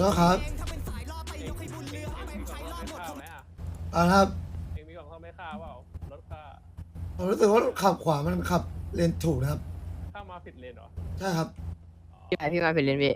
ษครับเองเองเองมีกล่องซ่อมไม่ค่าไหมอะอ่าครับเองมีกล่องซ่อมไม่ค่าเปล่ารถค่าผมรู้สึกว่าขับขวามันขับเลนถูกนะครับข้ามมาผิดเลนเหรอใช่ครับ พี่ไปพี่มาเป็นเลนพี่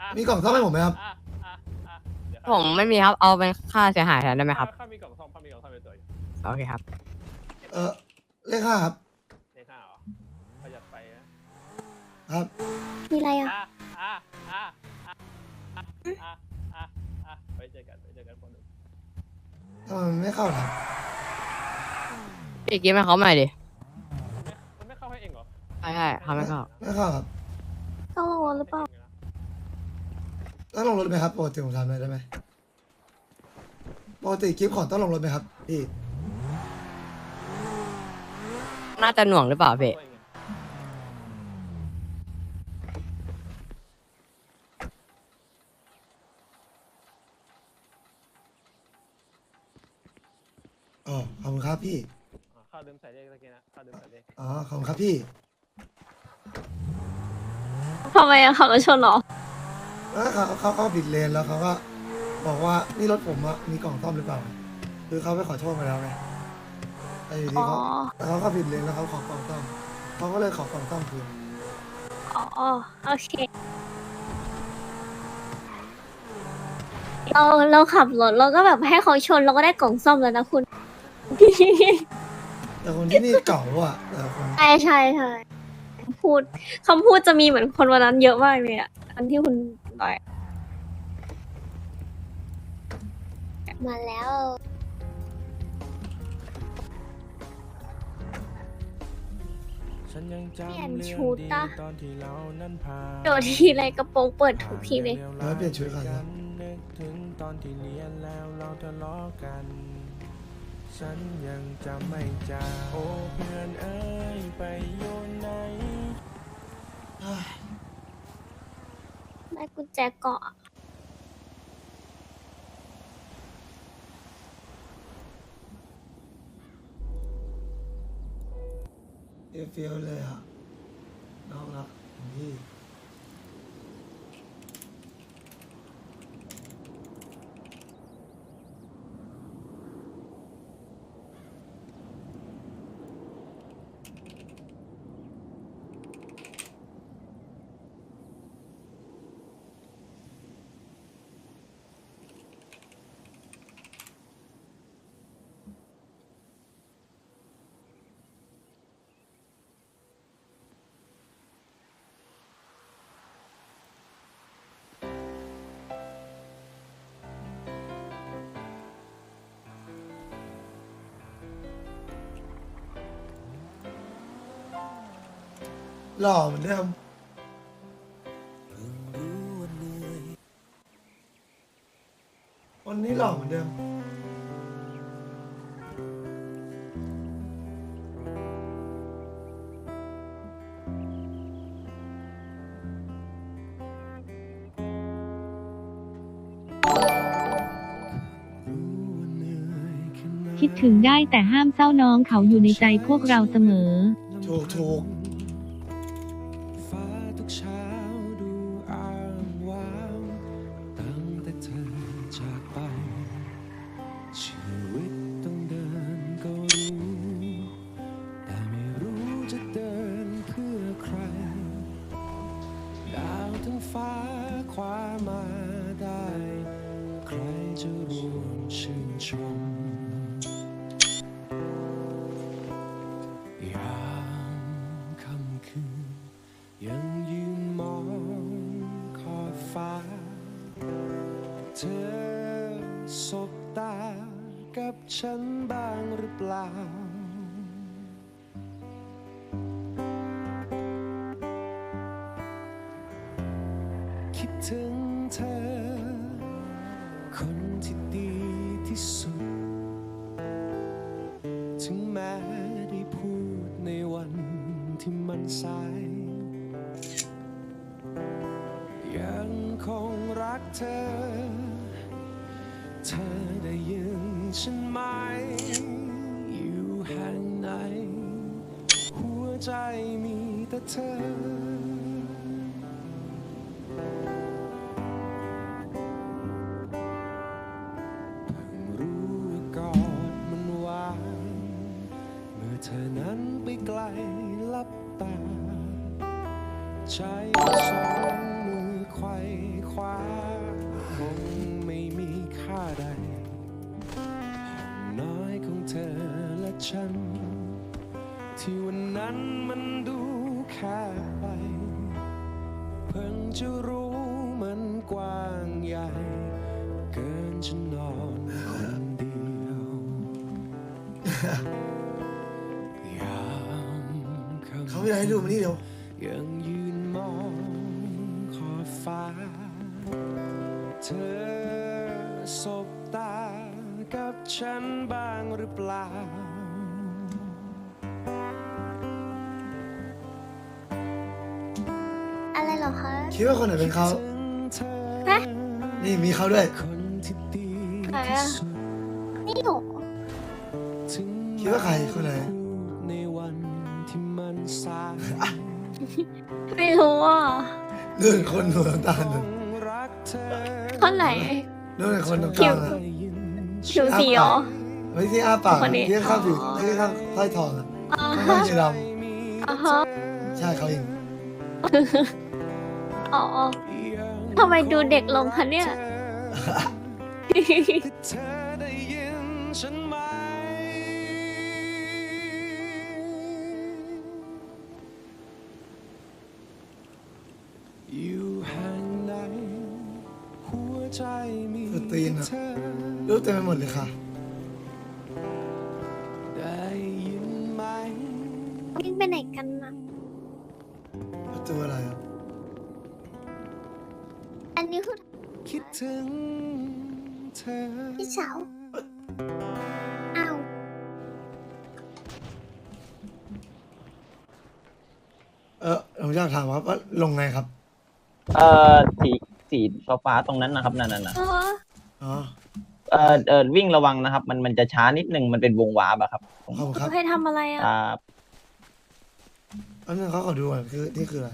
อะมีกล่องซ่อมให้ผมไหมครับ อะอะอะเดี๋ยวผมไม่มีครับเอาเป็นค่าเสียหายแทนได้ไหมครับข้าข้ามีกล่องซ่อมข้ามีกล่องซ่อมในตัวอยู่โอเคครับเออเลขห้าครับในห้าเหรอประหยัดไปนะครับ มีอะไรอะ อะอะอะ อะอะอะอะไปเจอกันไปเจอกันคนหนึ่งทำไมมันไม่เข้าล่ะพี่กิ๊ฟให้เขาใหม่ดิมันไม่เข้าให้เองเหรอใช่ใช่เขาไม่เข้าไม่เข้าครับเข้าลงรถหรือเปล่าต้องลงรถไหมครับปกติผมทำได้ไหมปกติกิฟต์ของต้องลงรถไหมครับพี่น่าจะหน่วงหรือเปล่าพี่ พี่อะข้าลืมใส่เลขตะกี้นะข้าลืมใส่เลขอ๋อขอบคุณครับพี่ทำไมอะขับรถชนเหรอแล้วเขาเขาเขาผิดเลนแล้วเขาก็บอกว่านี่รถผมอะมีกล่องซ่อมหรือเปล่าคือเขาไปขอโทษมาแล้วไงแต่อยู่ดีอ๋อ เขาแต่เขาก็ผิดเลนแล้วเขาขอกล่องซ่อมเขาก็เลยขอกล่องซ่อมคืนอ๋อ โอเค เราเราขับรถเราก็แบบให้เขาชนเราก็ได้กล่องซ่อมแล้วนะคุณ แต่คนที่นี่เก่าอะแต่คนใช่ใช่ใช่พูดคำพูดจะมีเหมือนคนวันนั้นเยอะมากเลยอะอันที่คุณต่อย มาแล้ว ฉันยังเปลี่ยจำนเรื่อชุงดดีอะตอนที่เรานั้นพาโดดทีไรกระโปรงเปิดทุกทีเลย แล้วเปลี่ยนชุดก่อนนะ นึกถึงตอนที่เรียนแล้วเราทะเลาะกัน ฉันยังจำไม่จางโอ้เพื่อนเอ้ยไปอยู่ไหนได้กุญแจเกาะเอฟี้ยวๆเลยอะน้องรักพี่ หล่อเหมือนเดิมวันนี้หล่อเหมือนเดิม คิดถึงได้แต่ห้ามเศร้าน้องเขาอยู่ในใจพวกเราเสมอ ถูกถูกฟ้ เธอสบตากับฉันบ้างหรือเปล่า คิดถึงเธอ คนที่ดีที่สุด ถึงแม้ได้พูดในวันที่มันสายยังคงรักเธอ เธอได้ยินฉันไหม อยู่แห่งไหน หัวใจมีแต่เธอ ฉัน ที่วันนั้นมันดูแค่ไป เพิ่งจะรู้มันกว้างใหญ่ เกินจะนอนคนเดียว ยามค่ำเขาไม่อยากให้ดูมันนี่เดียวยังยืนมองขอบฟ้า เธอสบตากับฉันบ้างหรือเปล่า คะคิดว่าคนไหนเป็นเขาถึงเธอฮะนี่มีเขาด้วยคนที่ดีใครที่อะสุดนี่หนูถึงคิดว่าใครคนไหนในวันที่มันสายไม่รู้อะเรื่องคนหัวน้ำตาลน่ะรักเธอคนไหนเรื่องคนตรงกลางอะได้ยินผิวสีเหรอ ไม่ที่อ้าปากคนนี้ที่ข้างผิวอ๋อที่ข้างใต้ทองอะอ่าไม่ฮะใช่ดอ่าฮะำใช่เขาเอง อ๋อทำไมดูเด็กลงคะเนี่ยเธอได้ยินฉันไหมอยู่แห่งไหนหัวใจมีสุดตีนอะเธอรูปเต็มไปหมดเลยค่ะ อพี่สาวอ้าวเออผมอยากถามว่าว่าลงไงครับ เอ่อสีสีฟ้าๆตรงนั้นนะครับนั่นน่ะเอออ๋อ เอ่อเอ่อวิ่งระวังนะครับ มันมันจะช้านิดนึงมันเป็นวงวาบอะครับขอบคุณครับให้ทำอะไรอะ อ่าอันนึงเขาขอดูก่อนคือนี่คืออะไร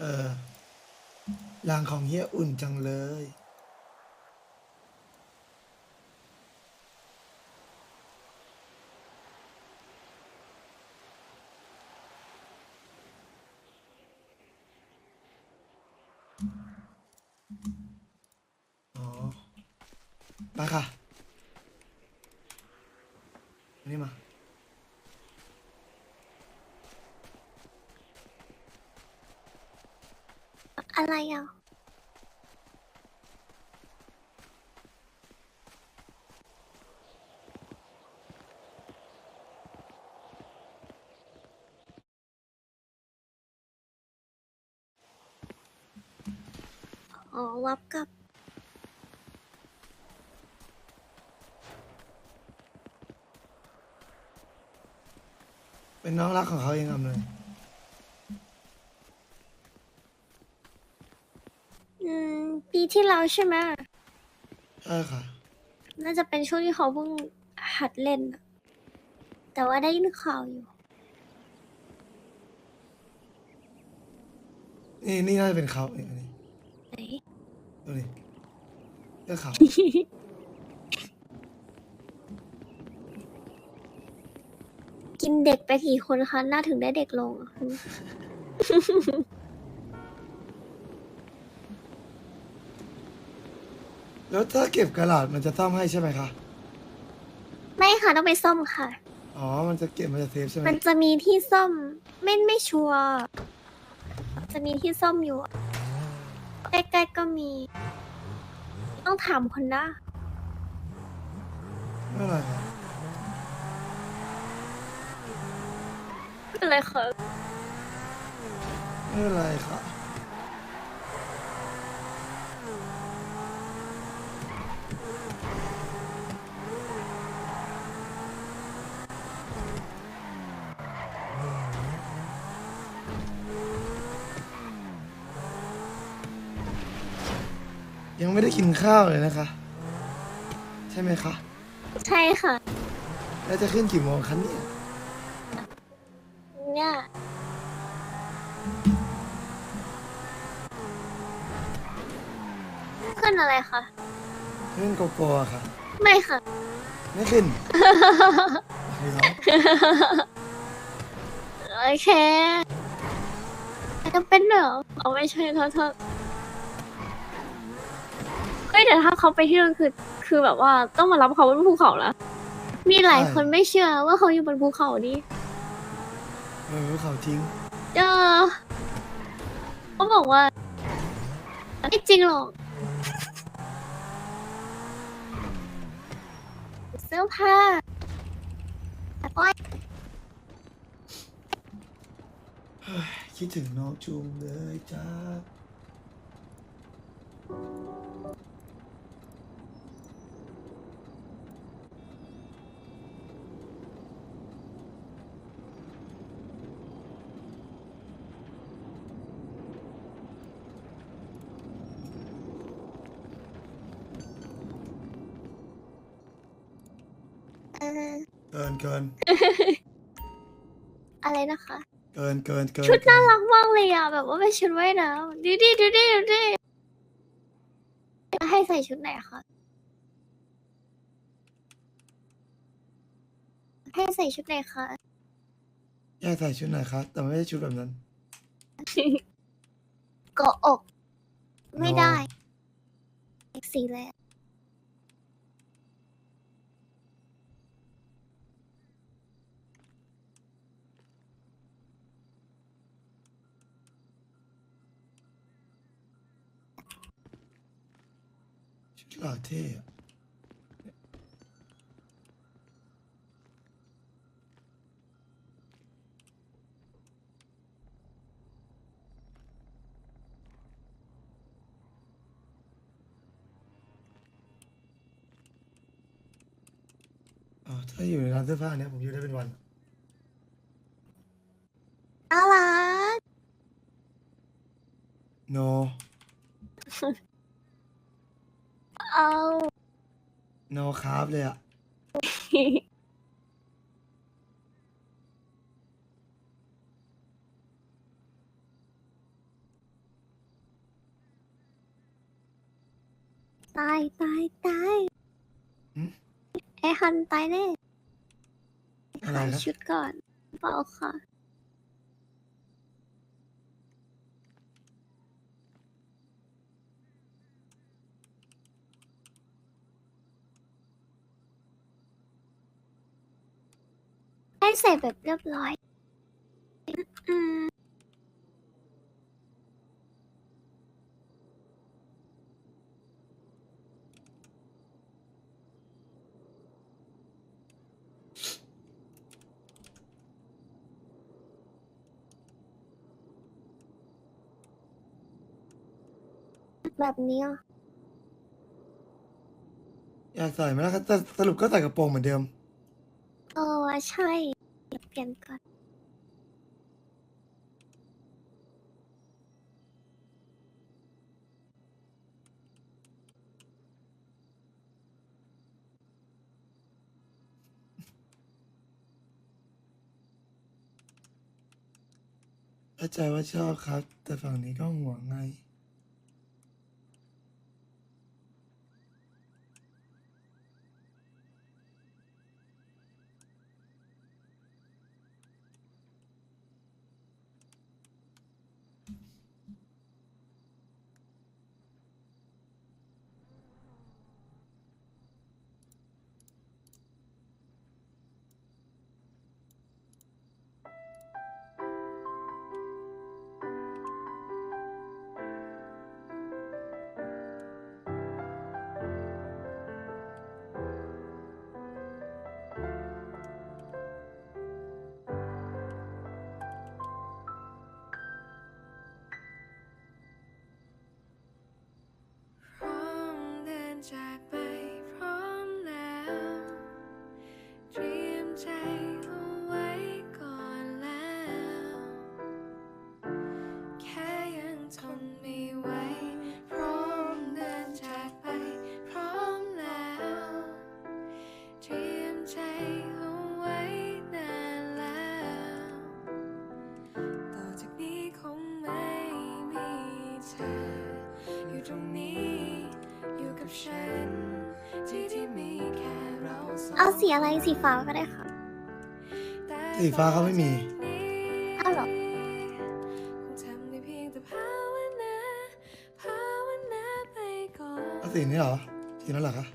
เออ รางของเฮียอุ่นจังเลย อ๋อมาค่ะ นี่มา อะไรอะ อ๋อ วับกับ เป็นน้องรักของเขาเองอำเลย อืม ปีที่แล้วใช่ไหมใช่ค่ะ น่าจะเป็นช่วงที่เขาเพิ่งหัดเล่นน่ะแต่ว่าได้ยินข่าวอยู่ นี่นี่น่าจะเป็นเขานี่อันนี้ไหน ดูนี่เสื้อขาวกินเด็กไปกี่คนคะน่าถึงได้เด็กลงอะ แล้วถ้าเก็บกระดาษมันจะซ่อมให้ใช่ไหมคะ ไม่ค่ะต้องไปซ่อมค่ะ อ๋อ มันจะเก็บมันจะเซฟใช่ไหมมันจะมีที่ซ่อมไม่ไม่ชัวร์จะมีที่ซ่อมอยู่อะใกล้ๆก็มี ต้องถามคนนะไม่เป็นไรครับไม่เป็นไรค่ะไม่เป็นไรค่ะ ยังไม่ได้กินข้าวเลยนะคะ ใช่ไหมคะ ใช่ค่ะ แล้วจะขึ้นกี่โมงคะเนี่ยเนี่ยขึ้นอะไรคะเล่นโกโก้อะค่ะ ไม่ค่ะ ไม่ขึ้นไม่ร้องโอเคจะเป็นเหรอเอาไม่ใช่โทษโทษเฮ้ย แต่ถ้าเขาไปที่นั่นคือ คือแบบว่าต้องมารับเขาบนภูเขาแล้วมีหลายคนไม่เชื่อว่าเขาอยู่บนภูเขาดิเออเขาจริง เออเขาบอกว่าไม่จริงหรอกเสื้อผ้าโอ๊ยคิดถึงน้องจุงเลยจ้า นเกินเกินชุดน่าเกิรักมากเลยอะแบบว่าเป็นชุดว่ายน้ำดูดิดูดิดูดิให้ใส่ชุดไหนคะให้ใส่ชุดไหนคะอยากใส่ชุดไหนครับแต่ไม่ใช่ชุดแบบนั้นเกาะอก ไม่ได้สีเล ยอะชุดหล่อเท่อะอ๋อถ้าอยู่ในร้านเสื้อผ้าเนี้ยผมอยู่ได้เป็นวัน น่ารัก no เอา no ครับเลยอะตายตายตายไอฮันตายแน่อะไรขายครับชุดก่อนเปล่าค่ะ ให้ใส่แบบเรียบร้อย อืมแบบนี้อะอยากใส่ไหมล่ะครับแต่สรุปก็ใส่กระโปรงเหมือนเดิม เออว่าใช่เดี๋ยวเปลี่ยนก่อน เข้าใจว่าชอบครับ แต่ฝั่งนี้ก็ห่วงไง เราสองเอาสีอะไรสีฟ้าก็ได้ค่ะ สีฟ้าเขาไม่มีอ้าวเหรอคงทำได้เพียงแต่ภาวนาภาวนาไปก่อนเอาสีนี้เหรอ สีนั้นเหรอคะ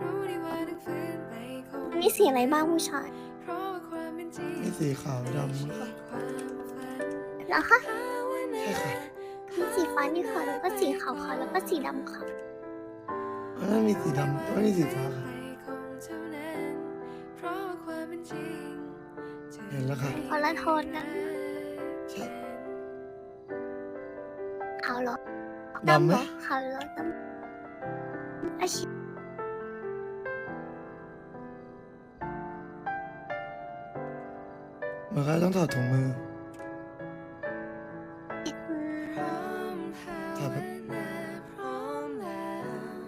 รู้ดีว่าต้องฝืนไปคงมีสีอะไรบ้างผู้ชายเพราะว่าความเป็นจริงนี่สีขาวดำมั้งคะความฝันแล้วคะภาวนาใช่ค่ะมีสีฟ้านี่ค่ะแล้วก็สีขาวค่ะแล้วก็สีดำค่ะ มันไม่มีสีดำไม่มีสีฟ้าค่ะ ห็นแล้วค่ะคนละโทนกันใช่ขาวเหรอดำไหมเหรอขาวเหรอดำอาชิเหมือนกันต้องถอดถุงมืออืมพร้อมภาครัวบนาพร้อมแล้ว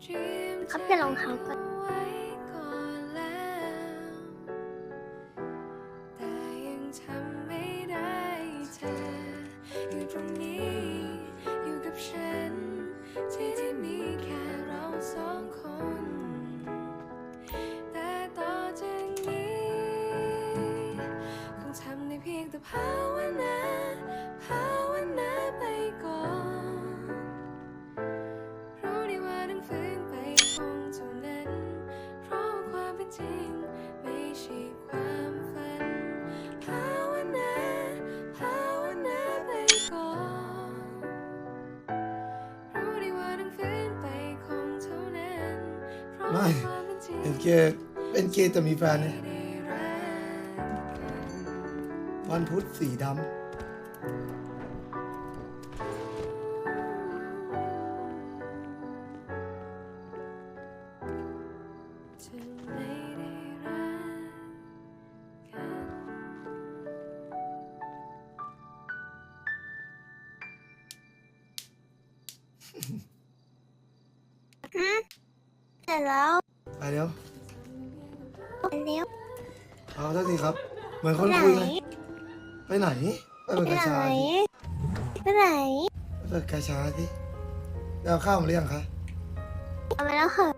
เตรียมเขาเปลี่ยนรองเท้าก่อน ไม่เป็นเกย์เป็นเกย์แต่มีแฟนเนี่ยไม่ได้รักกันวันพุธสีดำ ร็จแล้วำไปเดี๋ยวไปเร็วเอาเท่าทีครับ เหมือนคนไหนคุยไงไปไหนไปเปิดไปกระไหนชาดิไปไหนไปเปิดกระชาดิไปเอาข้าวมาหรือยังคะเอามาแล้วค่ะ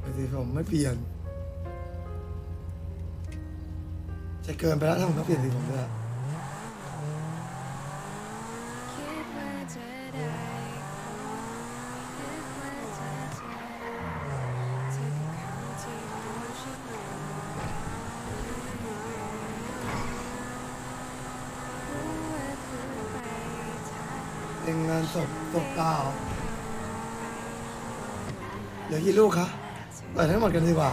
ไปสิผมไม่เปลี่ยน จะเกินไปแล้วถ้าผมต้องเปลี่ยนสีผมด้วย คิดว่าจะได้คิดว่าจะเจอเธอคือคำที่ตัวฉันรู้ว่าเพิ่งไปทาง เป็นงานศพศพตาเหรอเหลือกี่ลูกคะเปิดให้หมดกันดีกว่า